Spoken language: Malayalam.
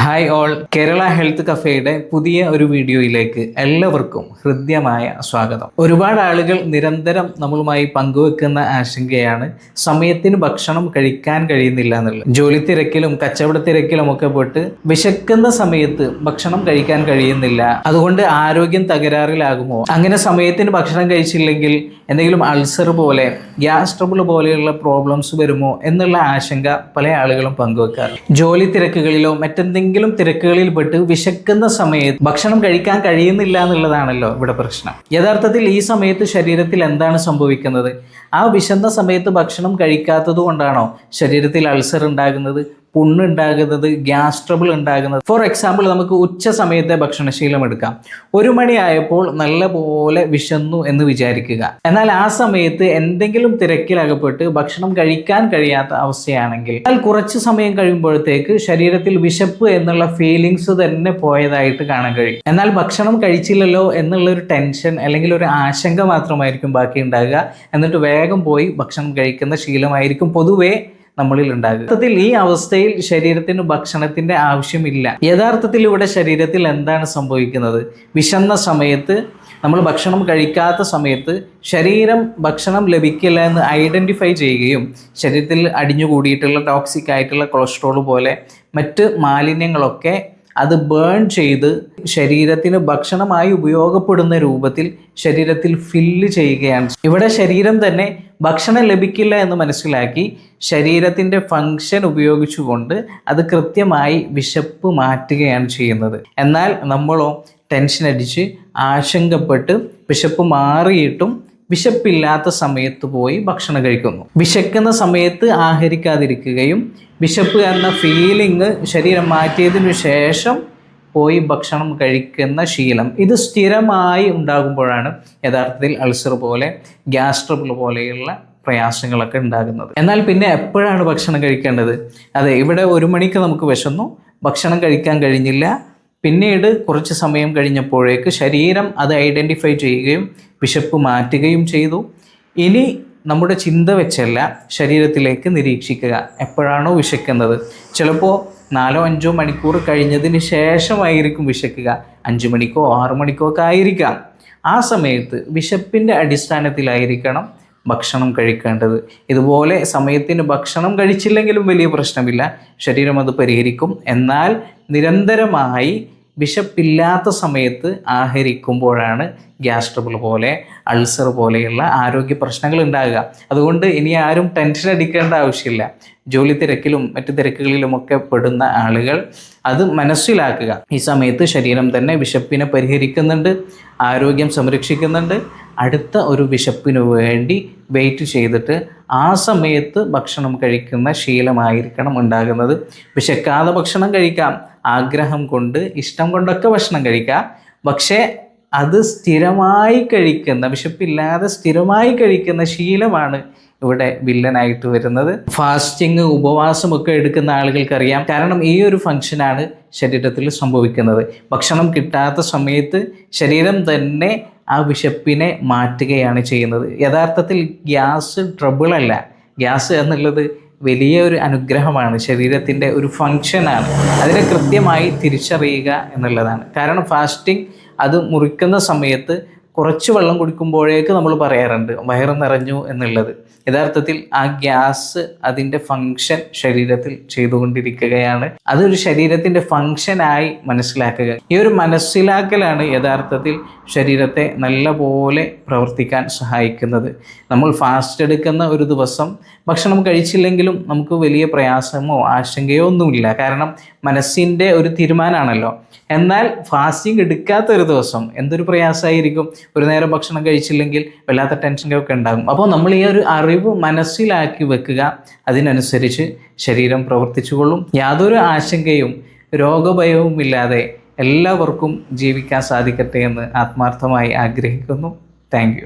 ഹായ് ഓൾ കേരള ഹെൽത്ത് കഫേയുടെ പുതിയ ഒരു വീഡിയോയിലേക്ക് എല്ലാവർക്കും ഹൃദ്യമായ സ്വാഗതം. ഒരുപാട് ആളുകൾ നിരന്തരം നമ്മളുമായി പങ്കുവെക്കുന്ന ആശങ്കയാണ് സമയത്തിന് ഭക്ഷണം കഴിക്കാൻ കഴിയുന്നില്ല എന്നുള്ളത്. ജോലി തിരക്കിലും കച്ചവട തിരക്കിലും ഒക്കെ പോയിട്ട് വിശക്കുന്ന സമയത്ത് ഭക്ഷണം കഴിക്കാൻ കഴിയുന്നില്ല. അതുകൊണ്ട് ആരോഗ്യം തകരാറിലാകുമോ? അങ്ങനെ സമയത്തിന് ഭക്ഷണം കഴിച്ചില്ലെങ്കിൽ എന്തെങ്കിലും അൾസർ പോലെ ഗ്യാസ് ട്രബിൾ പോലെയുള്ള പ്രോബ്ലംസ് വരുമോ എന്നുള്ള ആശങ്ക പല ആളുകളും പങ്കുവെക്കാറ് ജോലി തിരക്കുകളിലോ മറ്റെന്തെങ്കിലും തിരക്കുകളിൽ പെട്ട് വിശക്കുന്ന സമയത്ത് ഭക്ഷണം കഴിക്കാൻ കഴിയുന്നില്ല എന്നുള്ളതാണല്ലോ ഇവിടെ പ്രശ്നം. യഥാർത്ഥത്തിൽ ഈ സമയത്ത് ശരീരത്തിൽ എന്താണ് സംഭവിക്കുന്നത്? ആ വിശന്ന സമയത്ത് ഭക്ഷണം കഴിക്കാത്തത് കൊണ്ടാണോ ശരീരത്തിൽ അൾസർ ഉണ്ടാകുന്നത്? പുണ്ണുണ്ടാകുന്നത് ഗ്യാസ് ട്രബിൾ ഉണ്ടാകുന്നത്. ഫോർ എക്സാമ്പിൾ നമുക്ക് ഉച്ച സമയത്തെ ഭക്ഷണശീലം എടുക്കാം. ഒരു മണിയായപ്പോൾ നല്ല പോലെ വിശന്നു എന്ന് വിചാരിക്കുക. എന്നാൽ ആ സമയത്ത് എന്തെങ്കിലും തിരക്കിലകപ്പെട്ട് ഭക്ഷണം കഴിക്കാൻ കഴിയാത്ത അവസ്ഥയാണെങ്കിൽ എന്നാൽ കുറച്ച് സമയം കഴിയുമ്പോഴത്തേക്ക് ശരീരത്തിൽ വിശപ്പ് എന്നുള്ള ഫീലിങ്സ് തന്നെ പോയതായിട്ട് കാണാൻ കഴിയും. എന്നാൽ ഭക്ഷണം കഴിച്ചില്ലല്ലോ എന്നുള്ള ഒരു ടെൻഷൻ അല്ലെങ്കിൽ ഒരു ആശങ്ക മാത്രമായിരിക്കും ബാക്കി ഉണ്ടാകുക എന്നിട്ട് വേഗം പോയി ഭക്ഷണം കഴിക്കുന്ന ശീലമായിരിക്കും പൊതുവേ നമ്മളിൽ ഉണ്ടാകുക. യഥാർത്ഥത്തിൽ ഈ അവസ്ഥയിൽ ശരീരത്തിന് ഭക്ഷണത്തിന്റെ ആവശ്യമില്ല. യഥാർത്ഥത്തിൽ ഇവിടെ ശരീരത്തിൽ എന്താണ് സംഭവിക്കുന്നത്? വിശന്ന സമയത്ത് നമ്മൾ ഭക്ഷണം കഴിക്കാത്ത സമയത്ത് ശരീരം ഭക്ഷണം ലഭിക്കില്ല എന്ന് ഐഡന്റിഫൈ ചെയ്യുകയും ശരീരത്തിൽ അടിഞ്ഞുകൂടിയിട്ടുള്ള ടോക്സിക് ആയിട്ടുള്ള കൊളസ്ട്രോൾ പോലെ മറ്റ് മാലിന്യങ്ങളൊക്കെ അത് ബേൺ ചെയ്ത് ശരീരത്തിന് ഭക്ഷണമായി ഉപയോഗപ്പെടുന്ന രൂപത്തിൽ ശരീരത്തിൽ ഫില്ല് ചെയ്യുകയാണ്. ഇവിടെ ശരീരം തന്നെ ഭക്ഷണം ലഭിക്കില്ല എന്ന് മനസ്സിലാക്കി ശരീരത്തിന്റെ ഫങ്ഷൻ ഉപയോഗിച്ചുകൊണ്ട് അത് കൃത്യമായി വിശപ്പ് മാറ്റുകയാണ് ചെയ്യുന്നത്. എന്നാൽ നമ്മളോ ടെൻഷൻ അടിച്ച് ആശങ്കപ്പെട്ട് വിശപ്പ് മാറിയിട്ടും വിശപ്പില്ലാത്ത സമയത്ത് പോയി ഭക്ഷണം കഴിക്കുന്നു. വിശക്കുന്ന സമയത്ത് ആഹരിക്കാതിരിക്കുകയും വിശപ്പ് എന്ന ഫീലിംഗ് ശരീരം മാറ്റിയതിനു ശേഷം പോയി ഭക്ഷണം കഴിക്കുന്ന ശീലം. ഇത് സ്ഥിരമായി ഉണ്ടാകുമ്പോഴാണ് യഥാർത്ഥത്തിൽ അൾസർ പോലെ ഗ്യാസ് ട്രബിൾ പോലെയുള്ള പ്രയാസങ്ങളൊക്കെ ഉണ്ടാകുന്നത്. എന്നാൽ പിന്നെ എപ്പോഴാണ് ഭക്ഷണം കഴിക്കേണ്ടത്? അതെ ഇവിടെ ഒരു മണിക്ക് നമുക്ക് വിശന്നു ഭക്ഷണം കഴിക്കാൻ കഴിഞ്ഞില്ല. പിന്നീട് കുറച്ച് സമയം കഴിഞ്ഞപ്പോഴേക്ക് ശരീരം അത് ഐഡന്റിഫൈ ചെയ്യുകയും വിശപ്പ് മാറ്റുകയും ചെയ്തു. ഇനി നമ്മുടെ ചിന്ത വെച്ചല്ല ശരീരത്തിലേക്ക് നിരീക്ഷിക്കുക. എപ്പോഴാണോ വിശക്കുന്നത്. ചിലപ്പോൾ നാലോ അഞ്ചോ മണിക്കൂർ കഴിഞ്ഞതിന് ശേഷമായിരിക്കും വിശക്കുക. അഞ്ച് മണിക്കോ ആറു മണിക്കോ ഒക്കെ ആയിരിക്കാം. ആ സമയത്ത് വിശപ്പിന്റെ അടിസ്ഥാനത്തിലായിരിക്കണം ഭക്ഷണം കഴിക്കേണ്ടത്. ഇതുപോലെ സമയത്തിന് ഭക്ഷണം കഴിച്ചില്ലെങ്കിലും വലിയ പ്രശ്നമില്ല. ശരീരം അത് പരിഹരിക്കും. എന്നാൽ നിരന്തരമായി വിശപ്പില്ലാത്ത സമയത്ത് ആഹരിക്കുമ്പോഴാണ് ഗ്യാസ് ട്രബിൾ പോലെ അൾസർ പോലെയുള്ള ആരോഗ്യ പ്രശ്നങ്ങൾ ഉണ്ടാകുക. അതുകൊണ്ട് ഇനി ആരും ടെൻഷൻ അടിക്കേണ്ട ആവശ്യമില്ല. ജോലി തിരക്കിലും മറ്റു തിരക്കുകളിലുമൊക്കെ പെടുന്ന ആളുകൾ അത് മനസ്സിലാക്കുക. ഈ സമയത്ത് ശരീരം തന്നെ വിശപ്പിനെ പരിഹരിക്കുന്നുണ്ട് ആരോഗ്യം സംരക്ഷിക്കുന്നുണ്ട് അടുത്ത ഒരു വിശപ്പിന് വേണ്ടി വെയിറ്റ് ചെയ്തിട്ട് ആ സമയത്ത് ഭക്ഷണം കഴിക്കുന്ന ശീലമായിരിക്കണം ഉണ്ടാകുന്നത്. വിശക്കാതെ ഭക്ഷണം കഴിക്കാം. ആഗ്രഹം കൊണ്ട് ഇഷ്ടം കൊണ്ടൊക്കെ ഭക്ഷണം കഴിക്കാം. പക്ഷേ അത് സ്ഥിരമായി കഴിക്കുന്ന വിശപ്പില്ലാതെ സ്ഥിരമായി കഴിക്കുന്ന ശീലമാണ് ഇവിടെ വില്ലനായിട്ട് വരുന്നത്. ഫാസ്റ്റിങ് ഉപവാസമൊക്കെ എടുക്കുന്ന ആളുകൾക്കറിയാം. കാരണം ഈ ഒരു ഫങ്ഷനാണ് ശരീരത്തിൽ സംഭവിക്കുന്നത്. ഭക്ഷണം കിട്ടാത്ത സമയത്ത് ശരീരം തന്നെ ആ വിശപ്പിനെ മാറ്റുകയാണ് ചെയ്യുന്നത്. യഥാർത്ഥത്തിൽ ഗ്യാസ് ട്രബിളല്ല ഗ്യാസ് എന്നുള്ളത് വലിയ ഒരു അനുഗ്രഹമാണ്. ശരീരത്തിന്റെ ഒരു ഫങ്ഷനാണ് അതിനെ കൃത്യമായി തിരിച്ചറിയുക എന്നുള്ളതാണ്. കാരണം ഫാസ്റ്റിംഗ് അത് മുറിക്കുന്ന സമയത്ത് കുറച്ച് വെള്ളം കുടിക്കുമ്പോഴേക്ക് നമ്മൾ പറയാറുണ്ട് വയറ് നിറഞ്ഞു എന്നുള്ളത്. യഥാർത്ഥത്തിൽ ആ ഗ്യാസ് അതിന്റെ ഫങ്ഷൻ ശരീരത്തിൽ ചെയ്തുകൊണ്ടിരിക്കുകയാണ്. അതൊരു ശരീരത്തിന്റെ ഫങ്ഷനായി മനസ്സിലാക്കുക. ഈ ഒരു മനസ്സിലാക്കലാണ് യഥാർത്ഥത്തിൽ ശരീരത്തെ നല്ലപോലെ പ്രവർത്തിക്കാൻ സഹായിക്കുന്നത്. നമ്മൾ ഫാസ്റ്റ് എടുക്കുന്ന ഒരു ദിവസം ഭക്ഷണം കഴിച്ചില്ലെങ്കിലും നമുക്ക് വലിയ പ്രയാസമോ ആശങ്കയോ ഒന്നുമില്ല. കാരണം മനസ്സിന്റെ ഒരു തീരുമാനമാണല്ലോ എന്നാൽ ഫാസ്റ്റിംഗ് എടുക്കാത്ത ഒരു ദിവസം എന്തൊരു പ്രയാസമായിരിക്കും? ഒരു നേരം ഭക്ഷണം കഴിച്ചില്ലെങ്കിൽ വല്ലാത്ത ടെൻഷനൊക്കെ ഉണ്ടാകും. അപ്പോൾ നമ്മൾ ഈ ഒരു അറിവ് മനസ്സിലാക്കി വെക്കുക. അതിനനുസരിച്ച് ശരീരം പ്രവർത്തിച്ചുകൊള്ളും. യാതൊരു ആശങ്കയും രോഗഭയവും ഇല്ലാതെ എല്ലാവർക്കും ജീവിക്കാൻ സാധിക്കട്ടെ എന്ന് ആത്മാർത്ഥമായി ആഗ്രഹിക്കുന്നു. താങ്ക്